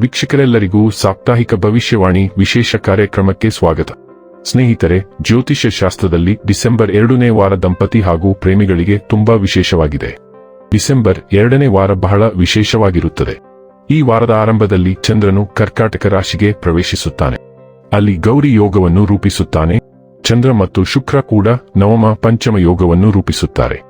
ವೀಕ್ಷಕರೆಲ್ಲರಿಗೂ ಸಾಪ್ತಾಹಿಕ ಭವಿಷ್ಯವಾಣಿ ವಿಶೇಷ ಕಾರ್ಯಕ್ರಮಕ್ಕೆ ಸ್ವಾಗತ. ಸ್ನೇಹಿತರೆ, ಜ್ಯೋತಿಷ್ಯ ಶಾಸ್ತ್ರದಲ್ಲಿ ಡಿಸೆಂಬರ್ ಎರಡನೇ ವಾರ ದಂಪತಿ ಹಾಗೂ ಪ್ರೇಮಿಗಳಿಗೆ ತುಂಬಾ ವಿಶೇಷವಾಗಿದೆ. ಡಿಸೆಂಬರ್ ಎರಡನೇ ವಾರ ಬಹಳ ವಿಶೇಷವಾಗಿರುತ್ತದೆ. ಈ ವಾರದ ಆರಂಭದಲ್ಲಿ ಚಂದ್ರನು ಕರ್ಕಾಟಕ ರಾಶಿಗೆ ಪ್ರವೇಶಿಸುತ್ತಾನೆ. ಅಲ್ಲಿ ಗೌರಿ ಯೋಗವನ್ನು ರೂಪಿಸುತ್ತಾನೆ. ಚಂದ್ರ ಮತ್ತು ಶುಕ್ರ ಕೂಡ ನವಮ ಪಂಚಮ ಯೋಗವನ್ನು ರೂಪಿಸುತ್ತಾರೆ.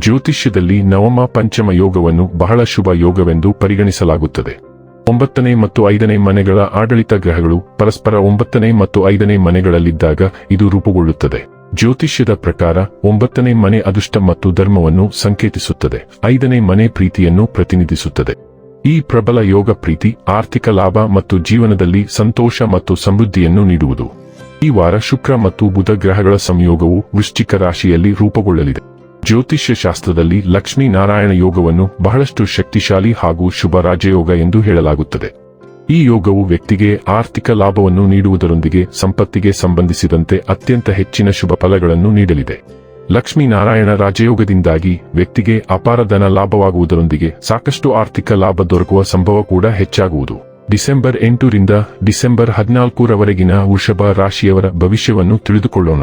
ಜ್ಯೋತಿಷ್ಯದಲ್ಲಿ ನವಮ ಪಂಚಮ ಯೋಗವನ್ನು ಬಹಳ ಶುಭ ಯೋಗವೆಂದು ಪರಿಗಣಿಸಲಾಗುತ್ತದೆ. ಒಂಬತ್ತನೇ ಮತ್ತು ಐದನೇ ಮನೆಗಳ ಆಡಳಿತ ಗ್ರಹಗಳು ಪರಸ್ಪರ ಒಂಬತ್ತನೇ ಮತ್ತು ಐದನೇ ಮನೆಗಳಲ್ಲಿದ್ದಾಗ ಇದು ರೂಪುಗೊಳ್ಳುತ್ತದೆ. ಜ್ಯೋತಿಷ್ಯದ ಪ್ರಕಾರ ಒಂಬತ್ತನೇ ಮನೆ ಅದೃಷ್ಟ ಮತ್ತು ಧರ್ಮವನ್ನು ಸಂಕೇತಿಸುತ್ತದೆ. ಐದನೇ ಮನೆ ಪ್ರೀತಿಯನ್ನು ಪ್ರತಿನಿಧಿಸುತ್ತದೆ. ಈ ಪ್ರಬಲ ಯೋಗ ಪ್ರೀತಿ ಆರ್ಥಿಕ ಲಾಭ ಮತ್ತು ಜೀವನದಲ್ಲಿ ಸಂತೋಷ ಮತ್ತು ಸಮೃದ್ಧಿಯನ್ನು ನೀಡುವುದು. ಈ ವಾರ ಶುಕ್ರ ಮತ್ತು ಬುಧ ಗ್ರಹಗಳ ಸಂಯೋಗವು ವೃಶ್ಚಿಕ ರಾಶಿಯಲ್ಲಿ ರೂಪುಗೊಳ್ಳಲಿದೆ. ಜ್ಯೋತಿಷ್ಯ ಶಾಸ್ತ್ರದಲ್ಲಿ ಲಕ್ಷ್ಮೀ ನಾರಾಯಣ ಯೋಗವನ್ನು ಬಹಳಷ್ಟು ಶಕ್ತಿಶಾಲಿ ಹಾಗೂ ಶುಭ ರಾಜಯೋಗ ಎಂದು ಹೇಳಲಾಗುತ್ತದೆ. ಈ ಯೋಗವು ವ್ಯಕ್ತಿಗೆ ಆರ್ಥಿಕ ಲಾಭವನ್ನು ನೀಡುವುದರೊಂದಿಗೆ ಸಂಪತ್ತಿಗೆ ಸಂಬಂಧಿಸಿದಂತೆ ಅತ್ಯಂತ ಹೆಚ್ಚಿನ ಶುಭ ಫಲಗಳನ್ನು ನೀಡಲಿದೆ. ಲಕ್ಷ್ಮೀನಾರಾಯಣ ರಾಜಯೋಗದಿಂದಾಗಿ ವ್ಯಕ್ತಿಗೆ ಅಪಾರ ಧನ ಲಾಭವಾಗುವುದರೊಂದಿಗೆ ಸಾಕಷ್ಟು ಆರ್ಥಿಕ ಲಾಭ ದೊರಕುವ ಸಂಭವ ಕೂಡ ಹೆಚ್ಚಾಗುವುದು. ಡಿಸೆಂಬರ್ ಎಂಟರಿಂದ ಡಿಸೆಂಬರ್ ಹದಿನಾಲ್ಕರವರೆಗಿನ ವೃಷಭ ರಾಶಿಯವರ ಭವಿಷ್ಯವನ್ನು ತಿಳಿದುಕೊಳ್ಳೋಣ.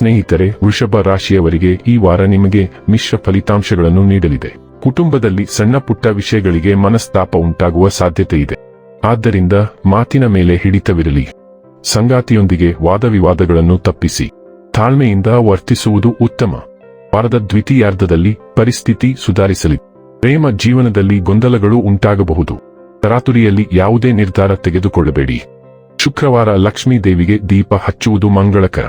ಸ್ನೇಹಿತರೆ, ವೃಷಭ ರಾಶಿಯವರಿಗೆ ಈ ವಾರ ನಿಮಗೆ ಮಿಶ್ರ ಫಲಿತಾಂಶಗಳನ್ನು ನೀಡಲಿದೆ. ಕುಟುಂಬದಲ್ಲಿ ಸಣ್ಣ ಪುಟ್ಟ ವಿಷಯಗಳಿಗೆ ಮನಸ್ತಾಪ ಉಂಟಾಗುವ ಸಾಧ್ಯತೆ ಇದೆ. ಆದ್ದರಿಂದ ಮಾತಿನ ಮೇಲೆ ಹಿಡಿತವಿರಲಿ. ಸಂಗಾತಿಯೊಂದಿಗೆ ವಾದವಿವಾದಗಳನ್ನು ತಪ್ಪಿಸಿ. ತಾಳ್ಮೆಯಿಂದ ವರ್ತಿಸುವುದು ಉತ್ತಮ. ವಾರದ ದ್ವಿತೀಯಾರ್ಧದಲ್ಲಿ ಪರಿಸ್ಥಿತಿ ಸುಧಾರಿಸಲಿದೆ ಪ್ರೇಮ ಜೀವನದಲ್ಲಿ ಗೊಂದಲಗಳು ಉಂಟಾಗಬಹುದು. ತರಾತುರಿಯಲ್ಲಿ ಯಾವುದೇ ನಿರ್ಧಾರ ತೆಗೆದುಕೊಳ್ಳಬೇಡಿ. ಶುಕ್ರವಾರ ಲಕ್ಷ್ಮೀ ದೇವಿಗೆ ದೀಪ ಹಚ್ಚುವುದು ಮಂಗಳಕರ.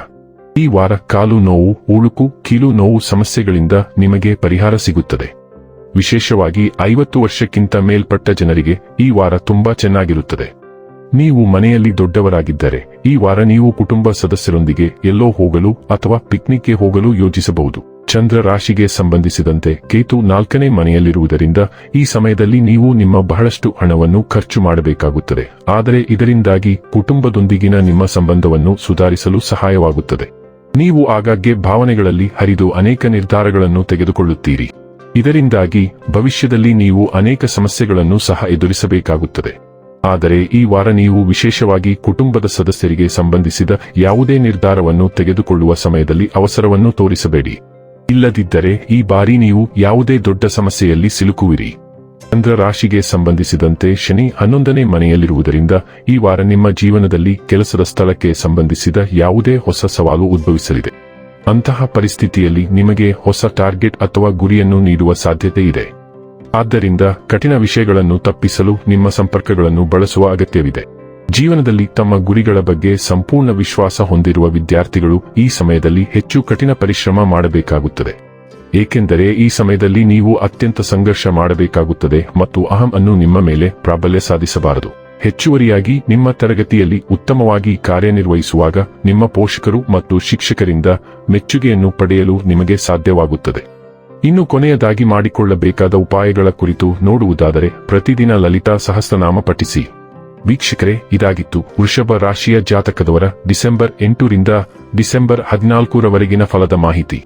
ಈ ವಾರ ಕಾಲು ನೋವು, ಉಳುಕು, ಕೀಲು ನೋವು ಸಮಸ್ಯೆಗಳಿಂದ ನಿಮಗೆ ಪರಿಹಾರ ಸಿಗುತ್ತದೆ. ವಿಶೇಷವಾಗಿ ಐವತ್ತು ವರ್ಷಕ್ಕಿಂತ ಮೇಲ್ಪಟ್ಟ ಜನರಿಗೆ ಈ ವಾರ ತುಂಬಾ ಚೆನ್ನಾಗಿರುತ್ತದೆ. ನೀವು ಮನೆಯಲ್ಲಿ ದೊಡ್ಡವರಾಗಿದ್ದರೆ ಈ ವಾರ ನೀವು ಕುಟುಂಬ ಸದಸ್ಯರೊಂದಿಗೆ ಎಲ್ಲೋ ಹೋಗಲು ಅಥವಾ ಪಿಕ್ನಿಕ್ಗೆ ಹೋಗಲು ಯೋಜಿಸಬಹುದು. ಚಂದ್ರ ರಾಶಿಗೆ ಸಂಬಂಧಿಸಿದಂತೆ ಕೇತು ನಾಲ್ಕನೇ ಮನೆಯಲ್ಲಿರುವುದರಿಂದ ಈ ಸಮಯದಲ್ಲಿ ನೀವು ನಿಮ್ಮ ಬಹಳಷ್ಟು ಹಣವನ್ನು ಖರ್ಚು ಮಾಡಬೇಕಾಗುತ್ತದೆ. ಆದರೆ ಇದರಿಂದಾಗಿ ಕುಟುಂಬದೊಂದಿಗಿನ ನಿಮ್ಮ ಸಂಬಂಧವನ್ನು ಸುಧಾರಿಸಲು ಸಹಾಯವಾಗುತ್ತದೆ. ನೀವು ಆಗಾಗ್ಗೆ ಭಾವನೆಗಳಲ್ಲಿ ಹರಿದು ಅನೇಕ ನಿರ್ಧಾರಗಳನ್ನು ತೆಗೆದುಕೊಳ್ಳುತ್ತೀರಿ. ಇದರಿಂದಾಗಿ ಭವಿಷ್ಯದಲ್ಲಿ ನೀವು ಅನೇಕ ಸಮಸ್ಯೆಗಳನ್ನು ಸಹ ಎದುರಿಸಬೇಕಾಗುತ್ತದೆ. ಆದರೆ ಈ ವಾರ ನೀವು ವಿಶೇಷವಾಗಿ ಕುಟುಂಬದ ಸದಸ್ಯರಿಗೆ ಸಂಬಂಧಿಸಿದ ಯಾವುದೇ ನಿರ್ಧಾರವನ್ನು ತೆಗೆದುಕೊಳ್ಳುವ ಸಮಯದಲ್ಲಿ ಅವಸರವನ್ನು ತೋರಿಸಬೇಡಿ. ಇಲ್ಲದಿದ್ದರೆ ಈ ಬಾರಿ ನೀವು ಯಾವುದೇ ದೊಡ್ಡ ಸಮಸ್ಯೆಯಲ್ಲಿ ಸಿಲುಕುವಿರಿ. ಚಂದ್ರ ರಾಶಿಗೆ ಸಂಬಂಧಿಸಿದಂತೆ ಶನಿ ಹನ್ನೊಂದನೇ ಮನೆಯಲ್ಲಿರುವುದರಿಂದ ಈ ವಾರ ನಿಮ್ಮ ಜೀವನದಲ್ಲಿ ಕೆಲಸದ ಸ್ಥಳಕ್ಕೆ ಸಂಬಂಧಿಸಿದ ಯಾವುದೇ ಹೊಸ ಸವಾಲು ಉದ್ಭವಿಸಲಿದೆ. ಅಂತಹ ಪರಿಸ್ಥಿತಿಯಲ್ಲಿ ನಿಮಗೆ ಹೊಸ ಟಾರ್ಗೆಟ್ ಅಥವಾ ಗುರಿಯನ್ನು ನೀಡುವ ಸಾಧ್ಯತೆ ಇದೆ. ಆದ್ದರಿಂದ ಕಠಿಣ ವಿಷಯಗಳನ್ನು ತಪ್ಪಿಸಲು ನಿಮ್ಮ ಸಂಪರ್ಕಗಳನ್ನು ಬಳಸುವ ಅಗತ್ಯವಿದೆ. ಜೀವನದಲ್ಲಿ ತಮ್ಮ ಗುರಿಗಳ ಬಗ್ಗೆ ಸಂಪೂರ್ಣ ವಿಶ್ವಾಸ ಹೊಂದಿರುವ ವಿದ್ಯಾರ್ಥಿಗಳು ಈ ಸಮಯದಲ್ಲಿ ಹೆಚ್ಚು ಕಠಿಣ ಪರಿಶ್ರಮ ಮಾಡಬೇಕಾಗುತ್ತದೆ. ಏಕೆಂದರೆ ಈ ಸಮಯದಲ್ಲಿ ನೀವು ಅತ್ಯಂತ ಸಂಘರ್ಷ ಮಾಡಬೇಕಾಗುತ್ತದೆ ಮತ್ತು ಅಹಂ ಅನ್ನು ನಿಮ್ಮ ಮೇಲೆ ಪ್ರಾಬಲ್ಯ ಸಾಧಿಸಬಾರದು. ಹೆಚ್ಚುವರಿಯಾಗಿ, ನಿಮ್ಮ ತರಗತಿಯಲ್ಲಿ ಉತ್ತಮವಾಗಿ ಕಾರ್ಯನಿರ್ವಹಿಸುವಾಗ ನಿಮ್ಮ ಪೋಷಕರು ಮತ್ತು ಶಿಕ್ಷಕರಿಂದ ಮೆಚ್ಚುಗೆಯನ್ನು ಪಡೆಯಲು ನಿಮಗೆ ಸಾಧ್ಯವಾಗುತ್ತದೆ. ಇನ್ನು ಕೊನೆಯದಾಗಿ ಮಾಡಿಕೊಳ್ಳಬೇಕಾದ ಉಪಾಯಗಳ ಕುರಿತು ನೋಡುವುದಾದರೆ, ಪ್ರತಿದಿನ ಲಲಿತಾ ಸಹಸ್ರನಾಮ ಪಠಿಸಿ. ವೀಕ್ಷಕರೇ, ಇದಾಗಿತ್ತು ವೃಷಭ ರಾಶಿಯ ಜಾತಕದವರ ಡಿಸೆಂಬರ್ ಎಂಟರಿಂದ ಡಿಸೆಂಬರ್ ಹದಿನಾಲ್ಕರವರೆಗಿನ ಫಲದ ಮಾಹಿತಿ.